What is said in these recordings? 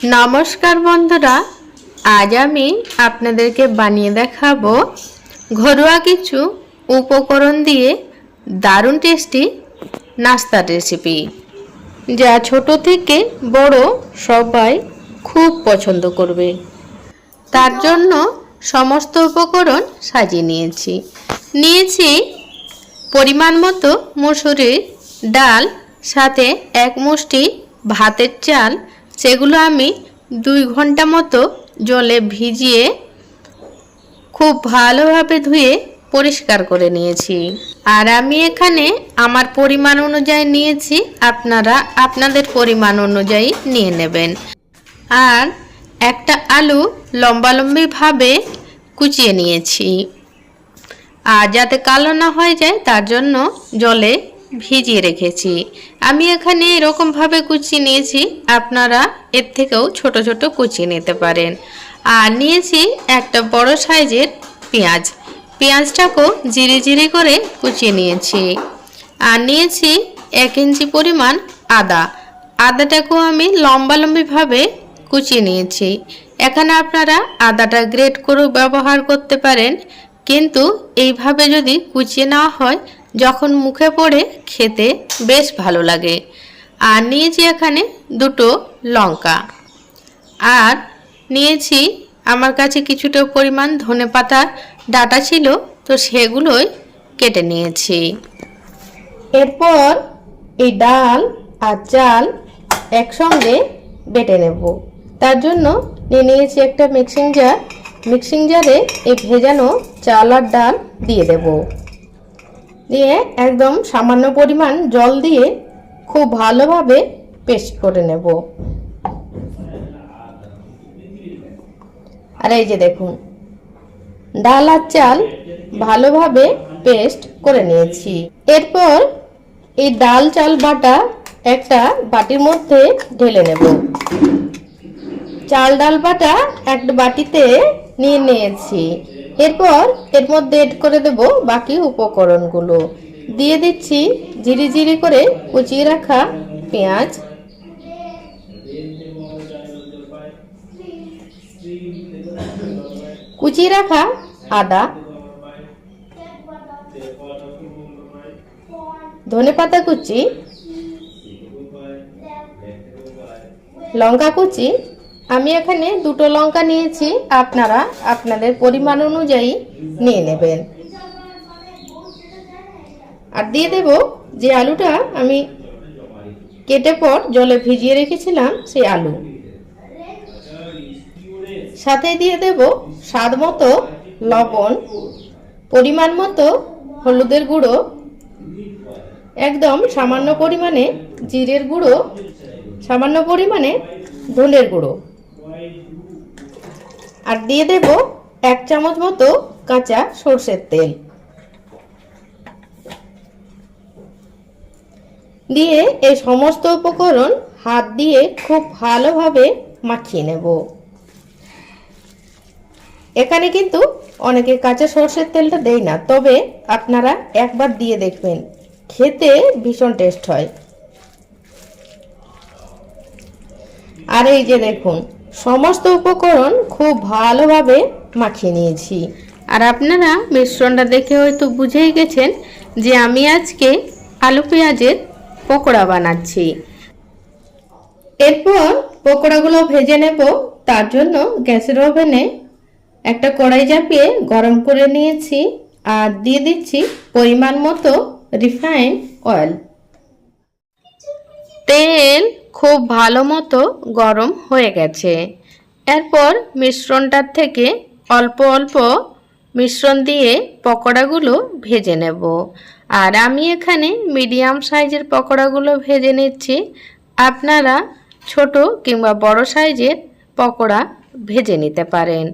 নমস্কার বন্ধুরা, আজ আমি আপনাদেরকে বানিয়ে দেখাবো ঘরোয়া কিছু উপকরণ দিয়ে দারুণ টেস্টি নাস্তার রেসিপি যা ছোট থেকে বড় সবাই খুব পছন্দ করবে। তার জন্য সমস্ত উপকরণ সাজিয়ে নিয়েছি। নিয়েছি পরিমাণ মতো মুসুরির ডাল, সাথে এক মুষ্টি ভাতের চাল সেগুলো আমি দুই ঘণ্টা মতো জলে ভিজিয়ে খুব ভালোভাবে ধুয়ে পরিষ্কার করে নিয়েছি। আর আমি এখানে আমার পরিমাণ অনুযায়ী নিয়েছি, আপনারা আপনাদের পরিমাণ অনুযায়ী নিয়ে নেবেন। আর একটা আলু লম্বালম্বিভাবে কুচিয়ে নিয়েছি। আর যাতে কালো না হয়ে যায়, তার জন্য জলে ভিজিয়ে রেখেছি। আমি এখানে এরকমভাবে কুচিয়ে নিয়েছি, আপনারা এর থেকেও ছোট ছোট কুচিয়ে নিতে পারেন। আর নিয়েছি একটা বড় সাইজের পেঁয়াজ। পেঁয়াজটাকেও জিরে জিরি করে কুচিয়ে নিয়েছি। আর নিয়েছি এক ইঞ্চি পরিমাণ আদা। আদাটাকেও আমি লম্বা লম্বিভাবে কুচিয়ে নিয়েছি। এখানে আপনারা আদাটা গ্রেট করেও ব্যবহার করতে পারেন। কিন্তু এইভাবে যদি কুচিয়ে নেওয়া হয় যখন মুখে পড়ে খেতে বেশ ভালো লাগে। আর নিয়েছি এখানে দুটো লঙ্কা। আর নিয়েছি আমার কাছে কিছুটা পরিমাণ ধনে পাতার ডাটা ছিল, তো সেগুলোই কেটে নিয়েছি। এরপর এই ডাল আর চাল একসঙ্গে বেটে নেব। তার জন্য নিয়ে নিয়েছি একটা মিক্সিং জার মিক্সিং জারে এই ভেজানো চাল আর ডাল দিয়ে দেব। দিয়ে একদম সামান্য পরিমাণ জল দিয়ে খুব ভালোভাবে পেস্ট করে নেব। আর এই যে দেখুন, ডাল আর চাল ভালোভাবে পেস্ট করে নিয়েছি। এরপর এই ডাল, চাল, বাটা একটা বাটির মধ্যে ঢেলে নেব। চাল, ডাল, বাটা একটা বাটিতে নিয়ে নিয়েছি। এরপর এর মধ্যে এড করে দেব বাকি উপকরণগুলো। দিয়ে দিচ্ছি জিরি জিরি করে কুচিয়ে রাখা পেঁয়াজ। কুচিয়ে রাখা আদা। ধনে পাতা কুচি। লঙ্কা কুচি। আমি এখানে দুটো লঙ্কা নিয়েছি, আপনারা আপনাদের পরিমাণ অনুযায়ী নিয়ে নেবেন। আর দিয়ে দেব যে আলুটা আমি কেটে পর জলে ভিজিয়ে রেখেছিলাম, সেই আলু। সাথে দিয়ে দেব স্বাদ মতো লবণ, পরিমাণ মতো হলুদের গুঁড়ো, একদম সামান্য পরিমাণে জিরের গুঁড়ো, সামান্য পরিমাণে ধনের গুঁড়ো। আর দিয়ে দেব এক চামচ মতো কাঁচা সর্ষের তেল। দিয়ে এই সমস্ত উপকরণ হাত দিয়ে খুব ভালোভাবে মাখিয়ে নেব। এখানে কিন্তু অনেকে কাঁচা সর্ষের তেলটা দেয় না, তবে আপনারা একবার দিয়ে দেখবেন, খেতে ভীষণ টেস্ট হয়। আর এই যে দেখুন সমস্ত উপকরণ খুব ভালোভাবে মাখিয়ে নিয়েছি। আর আপনারা মিশ্রণটা দেখে হয়তো বুঝেই গেছেন যে আমি আজকে আলু পেঁয়াজের পকোড়া বানাচ্ছি। এরপর পকোড়াগুলো ভেজে নেব। তার জন্য গ্যাসের ওভেনে একটা কড়াই চাপিয়ে গরম করে নিয়েছি আর দিয়ে দিচ্ছি পরিমাণ মতো রিফাইন অয়েল। তেল খুব ভালো মতো গরম হয়ে গেছে। এরপর মিশ্রণটার থেকে অল্প অল্প মিশ্রণ দিয়ে পকোড়াগুলো ভেজে নেব। আর আমি এখানে মিডিয়াম সাইজের পকোড়াগুলো ভেজে নিচ্ছি। আপনারা ছোট কিংবা বড় সাইজের পকোড়া ভেজে নিতে পারেন।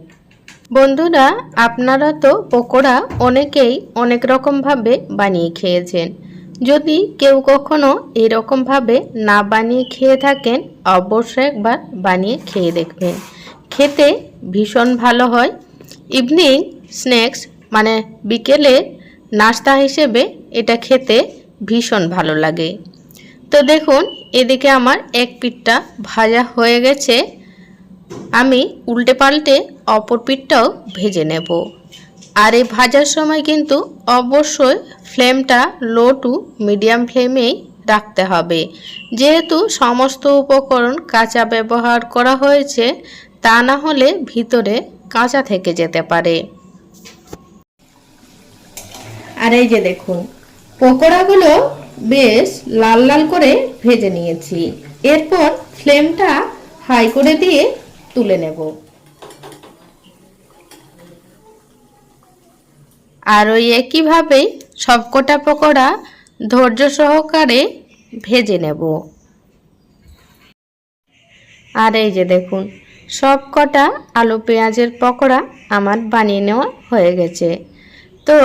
বন্ধুরা, আপনারা তো পকোড়া অনেকেই অনেক রকমভাবে বানিয়ে খেয়েছেন। যদি কেউ কখনো এরকমভাবে না বানিয়ে খেয়ে থাকেন, অবশ্যই একবার বানিয়ে খেয়ে দেখবেন। খেতে ভীষণ ভালো হয়। ইভিনিং স্ন্যাক্স মানে বিকেলে নাস্তা হিসেবে এটা খেতে ভীষণ ভালো লাগে। তো দেখুন, এদিকে আমার এক পিঠটা ভাজা হয়ে গেছে। আমি উল্টে পাল্টে অপর পিঠটাও ভেজে নেব। আর এই ভাজার সময় কিন্তু অবশ্যই ফ্লেমটা লো টু মিডিয়াম ফ্লেমেই রাখতে হবে। যেহেতু সমস্ত উপকরণ কাঁচা ব্যবহার করা হয়েছে, তা না হলে ভিতরে কাঁচা থেকে যেতে পারে। আর এই যে দেখুন, পকোড়াগুলো বেশ লাল লাল করে ভেজে নিয়েছি। এরপর ফ্লেমটা হাই করে দিয়ে তুলে নেব। আর ওই একইভাবেই সবকটা পকোড়া ধৈর্য সহকারে ভেজে নেব। আর এই যে দেখুন, সব কটা আলু পেঁয়াজের পকোড়া আমার বানিয়ে নেওয়া হয়ে গেছে। তো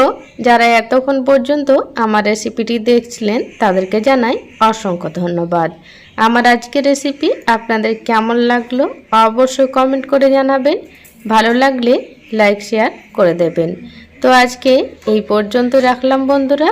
যারা এতক্ষণ পর্যন্ত আমার রেসিপিটি দেখছিলেন, তাদেরকে জানাই অসংখ্য ধন্যবাদ। আমার আজকের রেসিপি আপনাদের কেমন লাগল অবশ্যই কমেন্ট করে জানাবেন। ভালো লাগলে লাইক, শেয়ার করে দেবেন। তো আজকে এই পর্যন্ত রাখলাম বন্ধুরা।